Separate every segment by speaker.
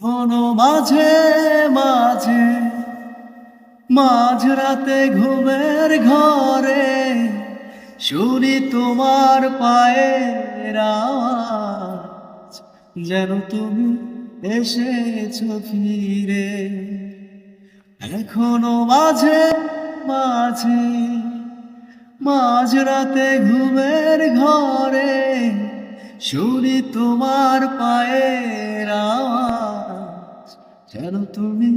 Speaker 1: কোনো মাঝে মাঝে, মাঝরাতে ঘুমের ঘরে শুনি তোমার পায়ের আওয়াজ, যেন তুমি এসেছ ফিরে। এখনও মাঝে মাঝে, মাঝরাতে ঘুমের ঘরে শুনি তোমার পায়ের যেন তুমি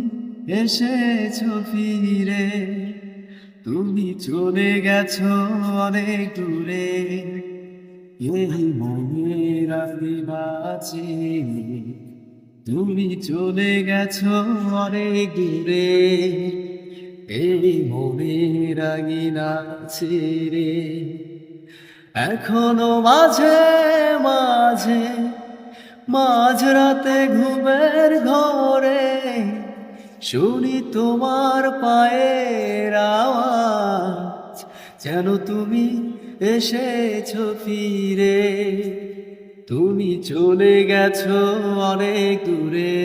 Speaker 1: এসেছ ফিরে? তুমি চলে গেছো অনেক দূরে। এই মনের আদিবাসী, তুমি চলে গেছো অনেক দূরে। এই মনের আগিনা ছেড়ে এখনও মাঝে মাঝে মাঝরাতে ঘুমের ঘরে শুনি তোমার পায়ের আওয়াজ, যেন তুমি এসেছ ফিরে। তুমি চলে গেছো অনেক দূরে,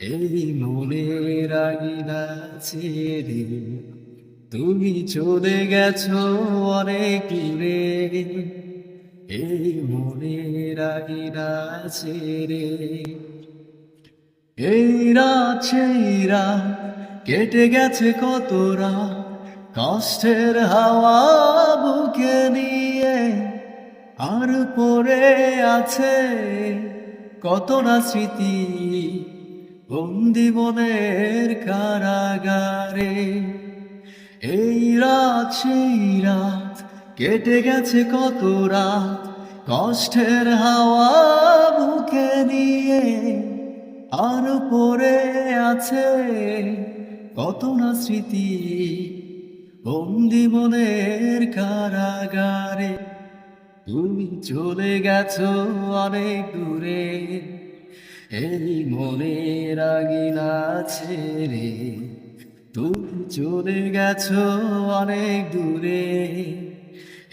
Speaker 1: এই মনের আগিনা ছেড়ে। তুমি চলে গেছো অনেক দূরে। এই মনের আগিনা ছেড়ে এই সেই কেটে গেছে কতরা কষ্টের হাওয়া বুকে নিয়ে আর পড়ে আছে কত না স্মৃতি বন্দি মনের কারাগারে। এই রাত, সেই রাত কেটে গেছে কত রাত, কষ্টের হাওয়া বুকে নিয়ে আর পড়ে আছে কত না স্মৃতি, বন্দি মনের কারাগারে। তুমি চলে গেছো অনেক দূরে, এই মনের আগিনা ছেড়ে তুমি চলে গেছো অনেক দূরে।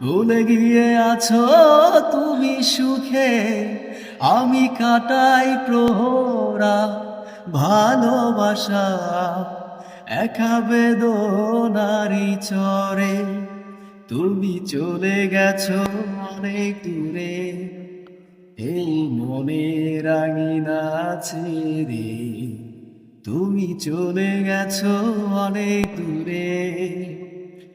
Speaker 1: ভুলে গিয়ে আছো তুমি সুখে? আমি কাটাই প্রহরা, ভালোবাসা, একা বেদনারি চরে। তুমি চলে গেছো অনেক দূরে, এই মনের আঙিনা ছেড়ে। তুমি চলে গেছো অনেক দূরে।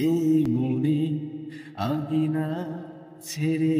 Speaker 1: এই মনে আগিনা ছেড়ে